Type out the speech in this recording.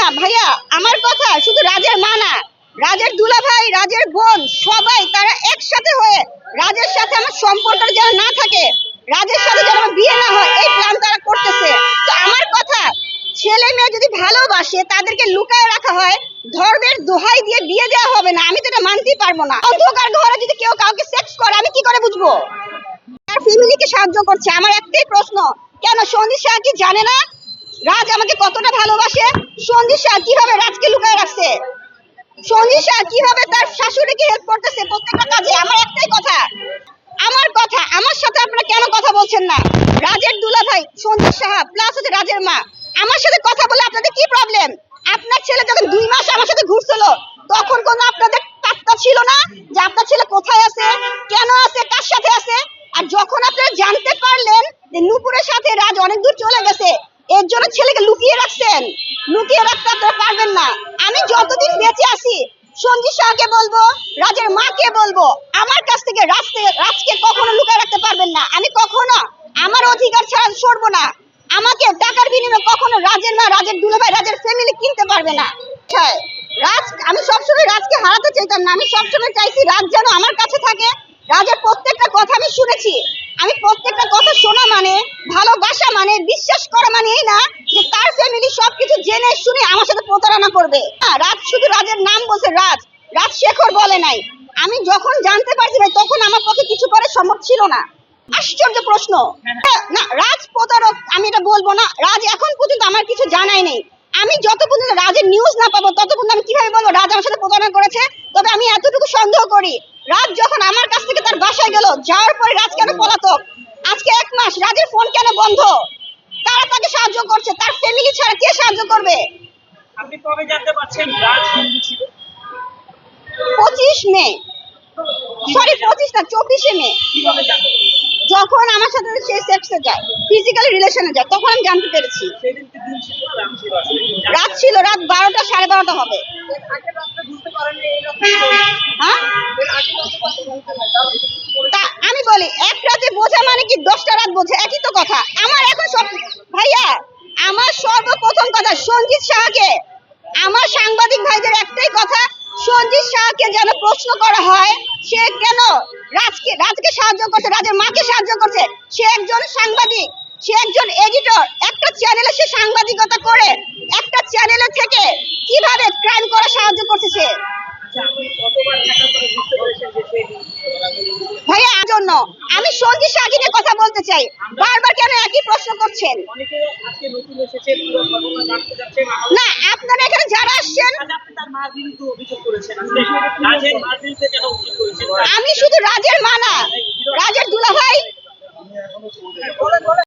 না, ভাইয়া, আমার কথা শুধু রাজের মা না, রাজের দুলাভাই, রাজের বোন, সবাই তারা একসাথে হয়ে রাজের সাথে আমার সম্পর্কটা যেন না থাকে, রাজের সাথে যেন আমার বিয়ে না হয়, এই প্ল্যান তারা করতেছে। তো আমার কথা, ছেলে মেয়ে যদি ভালোবাসে, তাদেরকে লুকায় রাখা হয়, ধর্মের দোহাই দিয়ে বিয়ে দেওয়া হবে না, আমি তো এটা মানতেই পারব না। অন্ধকার ঘরে যদি কেউ কাউকে সেক্স করে, আমি কি করে বুঝব? তার ফ্যামিলিকে সাহায্য করছে, আমার একটাই প্রশ্ন, কেন শাহ কি জানে না? রাজ আমাকে কতটা ভালোবাসে? সন্দীপ শাহ কীভাবে রাজকে লুকায় রাখছে? সন্দীপ শাহ কীভাবে তার শাশুড়িকে হেল্প করতেছে প্রত্যেকটা কাজে? আমার একটাই কথা। আমার কথা, আমার সাথে আপনারা কেন কথা বলছেন না? রাজের দুলা ভাই সন্দীপ সাহা প্লাস হচ্ছে রাজের মা। আমার সাথে কথা বলে আপনাদের কি প্রবলেম আপনার ছেলে যখন দুই মাস আমার সাথে ঘুরছিল, তখন কোনো আপনাদের পাত্তা ছিল না যে আপনার ছেলে কোথায় আছে, কেন আছে, কার সাথে আছে? আর যখন আপনারা জানতে পারলেন যে নুপুরের সাথে রাজ অনেক দূর চলে গেছে, এর জন্য ছেলেকে লুকিয়ে রাখছেন লুকিয়ে রাখতে আপনারা পারবেন না আমি যতদিন বেঁচে আছি সঞ্জিত বলব রাজের মাকে বলব আমার কাছ থেকে রাজকে রাজকে কখনো লুকায় রাখতে পারবেন না। আমি কখনো আমার অধিকার ছাড়া সরবো না। আমাকে টাকার বিনিময়ে কখনো রাজের মা রাজের দুলাভাই রাজের ফ্যামিলি কিনতে পারবে না। হ্যাঁ, রাজ আমি সবসময় রাজকে হারাতে চাইতাম না। আমি সবসময় চাইছি রাজ যেন আমার কাছে থাকে। রাজের প্রত্যেকটা কথা আমি শুনেছি। আমি প্রত্যেকটা কথা শোনা মানে ভালোবাসা মানে বিশ্বাস করা মানে এই না যে তার ফ্যামিলি সবকিছু জেনে শুনে আমার সাথে প্রতারণা করবে। রাজ শুধু রাজের নাম বলছে রাজ। রাজ শেখর বলে নাই। আমি যখন জানতে পারছি ভাই, তখন আমার পক্ষে কিছু করে সম্ভব ছিল না। আশ্চর্য প্রশ্ন। না, রাজ প্রতারক, আমি এটা বলব না। রাজ এখন পর্যন্ত আমার কিছু জানাই নেই। আমি যত পর্যন্ত রাজের নিউজ না পাবো, তত পর্যন্ত আমি কীভাবে বলব, রাজ আমার সাথে প্রতারণা করেছে? তবে আমি এতটুকু সন্দেহ করি, রাজ যখন আমার কাছ থেকে তার বাসায় গেল, যাওয়ার পরে রাজ কেন পলাতক? আজকে এক মাস রাজের ফোন কেন বন্ধ? তারা তাকে সাহায্য করছে, তার ফ্যামিলি ছাড়া কে সাহায্য করবে? আপনি কবে জানতে পারছেন রাজ পঁচিশ মে। সরি পঁচিশ না, চব্বিশে মে? যখন আমার সাথে সে সেক্সে যায় ফিজিক্যালি রিলেশনে যায়, তখন আমি জানতে পেরেছি। রাত ছিল, রাত বারোটা, সাড়ে বারোটা হবে। হ্যাঁ? আমি বলি, এক রাতে বোঝা মানে কি দশটা রাত বোঝে? একই তো কথা। আমার এখন সব ভাইয়া, আমার সর্বপ্রথম কথা, সঞ্জিত শাহকে আমার সাংবাদিক ভাইদের একটাই কথা সঞ্জিত শাহকে যেন প্রশ্ন করা হয়, সে কেন রাজকে রাজকে সাহায্য করছে, রাজের মাকে সাহায্য করছে? সে একজন সাংবাদিক, সে একজন এডিটর একটা চ্যানেলে সে সাংবাদিকতা করে, একটা চ্যানেলে থেকে কীভাবে ক্রাইম করা সাহায্য করছে সে? ভাইয়া জন্য আমি সঞ্জিত শাহকে নিয়ে কথা বলতে চাই। বারবার কেন একই প্রশ্ন করছেন? না, আপনারা যারা আসছেন আমি শুধু রাজের মা না